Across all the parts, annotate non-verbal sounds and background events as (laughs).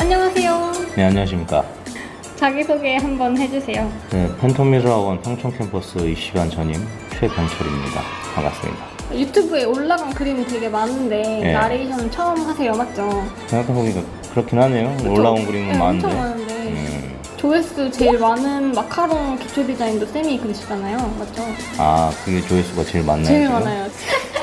안녕하세요. 네 안녕하십니까 자기소개 한번 해주세요. 네, 팬텀미술학원 평촌 캠퍼스 입시반 전임 최병철입니다 반갑습니다 유튜브에 올라간 그림이 되게 많은데 네. 나레이션 처음 하세요, 맞죠? 생각해보니까 그렇긴 하네요 그쵸? 올라온 그림은 네, 많은데 엄청 많은데 음, 조회수 제일 많은 마카롱 기초 디자인도 쌤이 그리시잖아요, 맞죠? 아 그게 조회수가 제일 많나요 제일 지금? 많아요.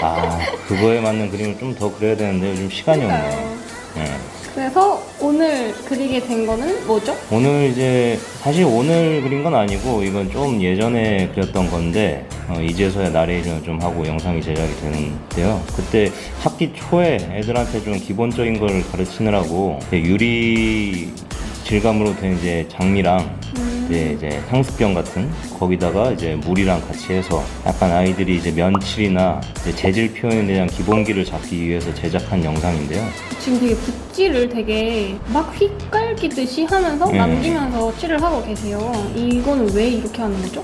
아 그거에 맞는 그림을 좀 더 그려야 되는데 요즘 시간이 없네요. 네. 그래서 오늘 그리게 된 거는 뭐죠? 오늘 이제 사실 오늘 그린 건 아니고 이건 좀 예전에 그렸던 건데 어, 이제서야 나레이션을 좀 하고 영상이 제작이 되는데요. 그때 학기 초에 애들한테 좀 기본적인 걸 가르치느라고 이제 유리 질감으로 된 이제 장미랑 이제, 이제 향수병 같은 거기다가 이제 물이랑 같이 해서 약간 아이들이 이제 면칠이나 이제 재질 표현에 대한 기본기를 잡기 위해서 제작한 영상인데요. 지금 되게 붓질을 되게 막 휘깔기듯이 하면서 네. 남기면서 칠을 하고 계세요. 이거는 왜 이렇게 하는 거죠?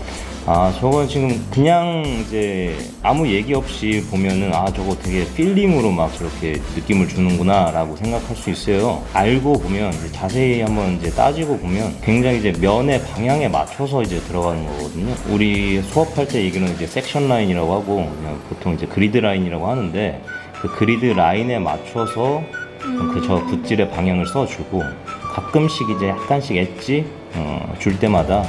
아, 저건 지금 그냥 이제 아무 얘기 없이 보면은 아, 저거 되게 필름으로 막 저렇게 느낌을 주는구나 라고 생각할 수 있어요. 알고 보면 이제 자세히 한번 이제 따지고 보면 굉장히 이제 면의 방향에 맞춰서 이제 들어가는 거거든요. 우리 수업할 때 얘기는 이제 섹션 라인이라고 하고 그냥 보통 이제 그리드 라인이라고 하는데 그 그리드 라인에 맞춰서 그저 붓질의 방향을 써주고 가끔씩 이제 약간씩 엣지 어, 줄 때마다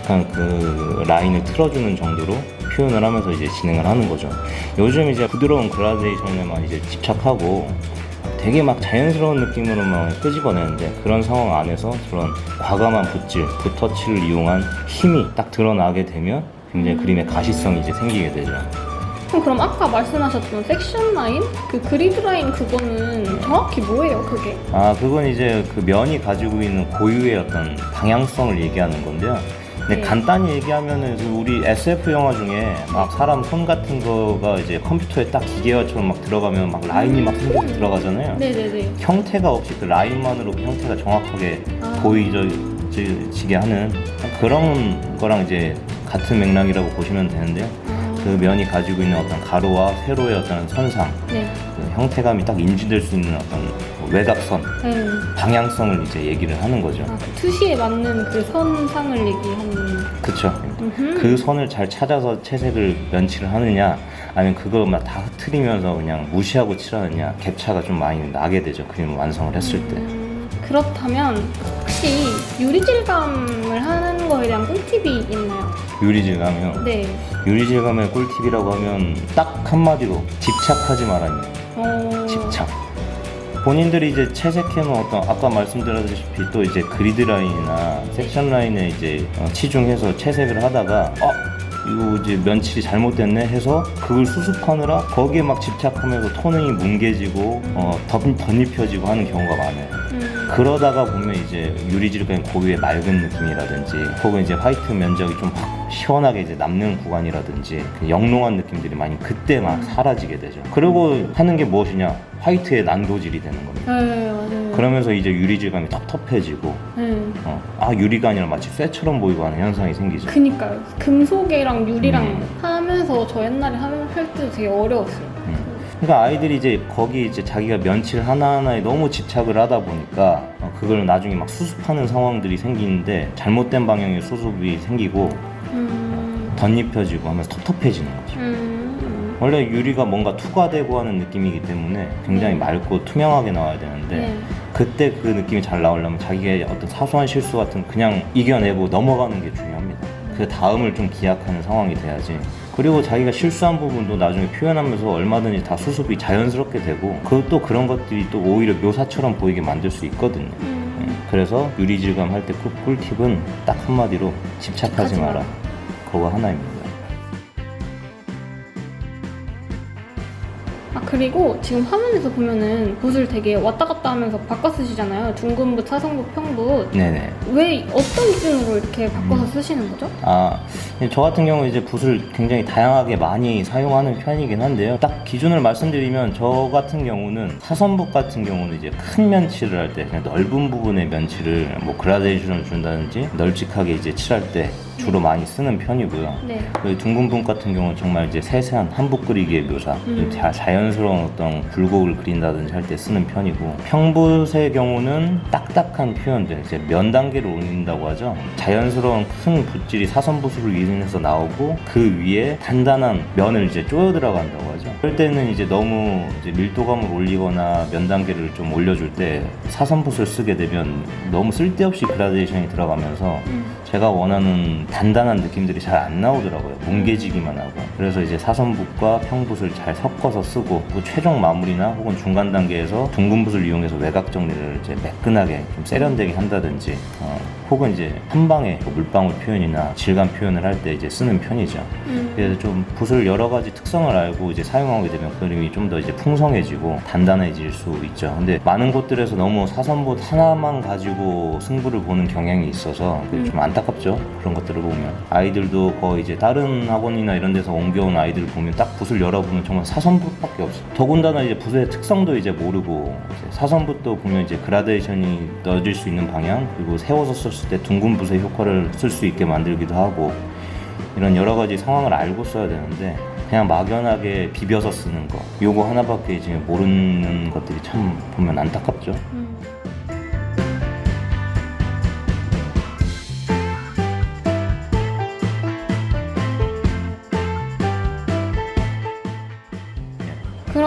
약간 그 라인을 틀어주는 정도로 표현을 하면서 이제 진행을 하는 거죠. 요즘 이제 부드러운 그라데이션에만 이제 집착하고 되게 막 자연스러운 느낌으로만 끄집어내는데 그런 상황 안에서 그런 과감한 붓질, 붓터치를 이용한 힘이 딱 드러나게 되면 굉장히 그림의 가시성이 이제 생기게 되죠. 그럼, 그럼 아까 말씀하셨던 섹션 라인? 그 그리드 라인 그거는 정확히 뭐예요, 그게? 아, 그건 이제 그 면이 가지고 있는 고유의 어떤 방향성을 얘기하는 건데요. 근데 네. 간단히 얘기하면은 그 우리 SF 영화 중에 막 사람 손 같은 거가 이제 컴퓨터에 딱 기계화처럼 막 들어가면 막 라인이 막 생겨서 들어가잖아요. 네네네. 형태가 없이 그 라인만으로 그 형태가 정확하게 아. 보이지게 하는 그런 거랑 이제 같은 맥락이라고 보시면 되는데요. 아, 그 면이 가지고 있는 어떤 가로와 세로의 어떤 선상, 네. 그 형태감이 딱 인지될 수 있는 어떤 외곽선, 네. 방향성을 이제 얘기를 하는 거죠. 아, 그 투시에 맞는 그 선상을 얘기하는. 그쵸. 음흠. 그 선을 잘 찾아서 채색을 면칠을 하느냐, 아니면 그거만 다 흐트리면서 그냥 무시하고 칠하느냐, 갭차가 좀 많이 나게 되죠. 그림 완성을 했을 때. 음, 그렇다면 혹시 유리질감을 하는 거에 대한 꿀팁이 있나요? 유리질감이요. 네. 유리질감의 꿀팁이라고 하면 딱 한마디로 집착하지 말아요. 어... 집착. 본인들이 이제 채색해놓은 어떤 아까 말씀드렸다시피 또 이제 그리드 라인이나 섹션 라인에 이제 어, 치중해서 채색을 하다가 어 이거 이제 면칠이 잘못됐네 해서 그걸 수습하느라 거기에 막 집착하면서 토닝이 뭉개지고 어 덧, 덧입혀지고 하는 경우가 많아요. 음, 그러다가 보면 이제 유리질감 고유의 맑은 느낌이라든지 혹은 이제 화이트 면적이 좀확 시원하게 이제 남는 구간이라든지 그 영롱한 느낌들이 많이 그때 막 사라지게 되죠. 그리고 하는 게 무엇이냐? 화이트의 난도질이 되는 겁니다. 네, 맞아요. 그러면서 이제 유리질감이 텁텁해지고 네. 어, 아 유리가 아니라 마치 쇠처럼 보이고 하는 현상이 생기죠. 그니까요. 금속이랑 유리랑 음. 하면서 저 옛날에 할때 되게 어려웠어요. 음. 그러니까 아이들이 이제 거기 이제 자기가 면칠 하나하나에 너무 집착을 하다 보니까 어, 그걸 나중에 막 수습하는 상황들이 생기는데 잘못된 방향의 수습이 생기고 음, 덧입혀지고 하면서 텁텁해지는 거죠. 음, 원래 유리가 뭔가 투과되고 하는 느낌이기 때문에 굉장히 네. 맑고 투명하게 나와야 되는데 네. 그때 그 느낌이 잘 나오려면 자기의 어떤 사소한 실수 같은 그냥 이겨내고 넘어가는 게 중요합니다. 그 다음을 좀 기약하는 상황이 돼야지. 그리고 자기가 실수한 부분도 나중에 표현하면서 얼마든지 다 수습이 자연스럽게 되고 그것도 그런 것들이 또 오히려 묘사처럼 보이게 만들 수 있거든요. 음. 음, 그래서 유리질감 할 때 꿀팁은 딱 한마디로 집착하지. 마라. 그거 하나입니다. 그리고 지금 화면에서 보면은 붓을 되게 왔다 갔다 하면서 바꿔 쓰시잖아요. 둥근붓, 사성붓, 평붓. 네네. 왜 어떤 기준으로 이렇게 바꿔서 쓰시는 거죠? 아, 저 같은 경우 이제 붓을 굉장히 다양하게 많이 사용하는 편이긴 한데요. 딱 기준을 말씀드리면 저 같은 경우는 사선붓 같은 경우는 이제 큰 면칠을 할 때 그냥 넓은 부분의 면칠을 뭐 그라데이션을 준다든지 널찍하게 이제 칠할 때 주로 많이 쓰는 편이고요. 네. 그 둥근 붓 같은 경우는 정말 이제 세세한 한붓 그리기의 묘사, 좀 음. 자- 자연스러운 자연스러운 어떤 굴곡을 그린다든지 할 때 쓰는 편이고 평붓의 경우는 딱딱한 표현들 이제 면 단계를 올린다고 하죠 자연스러운 큰 붓질이 사선 붓으로 인해서 나오고 그 위에 단단한 면을 이제 쪼여 들어간다고 하죠 그럴 때는 이제 너무 이제 밀도감을 올리거나 면 단계를 좀 올려줄 때 사선 붓을 쓰게 되면 너무 쓸데없이 그라데이션이 들어가면서 음. 제가 원하는 단단한 느낌들이 잘 안 나오더라고요. 뭉개지기만 하고. 그래서 이제 사선붓과 평붓을 잘 섞어서 쓰고 그 최종 마무리나 혹은 중간 단계에서 둥근 붓을 이용해서 외곽 정리를 이제 매끈하게 좀 세련되게 한다든지 어, 혹은 이제 한 방에 뭐 물방울 표현이나 질감 표현을 할 때 이제 쓰는 편이죠. 음. 그래서 좀 붓을 여러 가지 특성을 알고 이제 사용하게 되면 그림이 좀 더 이제 풍성해지고 단단해질 수 있죠. 근데 많은 곳들에서 너무 사선붓 하나만 가지고 승부를 보는 경향이 있어서 그게 좀 안타 깝죠. 그런 것들을 보면 아이들도 거의 이제 다른 학원이나 이런 데서 옮겨온 아이들 보면 딱 붓을 열어보면 정말 사선붓밖에 없어. 더군다나 이제 붓의 특성도 이제 모르고 이제 사선붓도 보면 이제 그라데이션이 넣어질 수 있는 방향 그리고 세워서 썼을 때 둥근 붓의 효과를 쓸 수 있게 만들기도 하고 이런 여러 가지 상황을 알고 써야 되는데 그냥 막연하게 비벼서 쓰는 거 요거 하나밖에 이제 모르는 것들이 참 보면 안타깝죠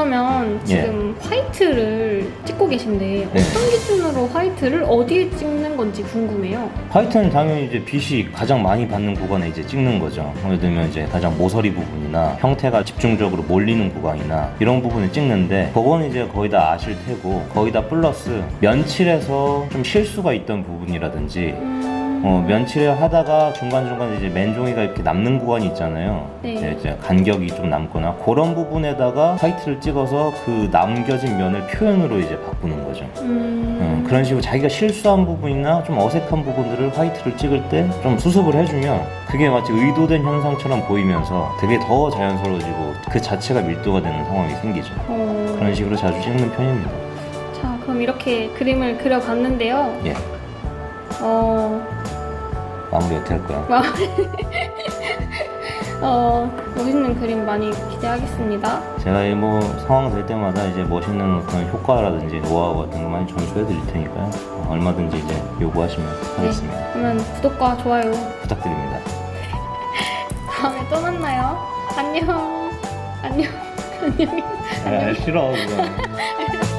그러면 지금 화이트를 찍고 계신데 네. 어떤 기준으로 화이트를 어디에 찍는 건지 궁금해요. 화이트는 당연히 이제 빛이 가장 많이 받는 구간에 이제 찍는 거죠 예를 들면 이제 가장 모서리 부분이나 형태가 집중적으로 몰리는 구간이나 이런 부분을 찍는데 그건 이제 거의 다 아실 테고 거의 다 플러스 면칠에서 좀 실수가 있던 부분이라든지 음. 어, 면치를 하다가 중간중간 이제 맨종이가 이렇게 남는 구간이 있잖아요. 네. 이제, 이제 간격이 좀 남거나 그런 부분에다가 화이트를 찍어서 그 남겨진 면을 표현으로 이제 바꾸는 거죠. 음. 음, 그런 식으로 자기가 실수한 부분이나 좀 어색한 부분들을 화이트를 찍을 때 좀 수습을 해주면 그게 마치 의도된 현상처럼 보이면서 되게 더 자연스러워지고 그 자체가 밀도가 되는 상황이 생기죠. 어. 그런 식으로 자주 찍는 편입니다. 자, 그럼 이렇게 그림을 그려봤는데요. 예, 어, 마무리 어떻게 할까요? 어, 멋있는 그림 많이 기대하겠습니다. 제가 이 뭐 상황 될 때마다 이제 멋있는 그런 효과라든지 노하우 같은 거 많이 전수해 드릴 테니까요. 어, 얼마든지 이제 요구하시면 하겠습니다. 그러면 구독과 좋아요 부탁드립니다. (laughs) 다음에 또 만나요. 안녕. 안녕. (laughs) 안녕. 아, 싫어 그거. (laughs)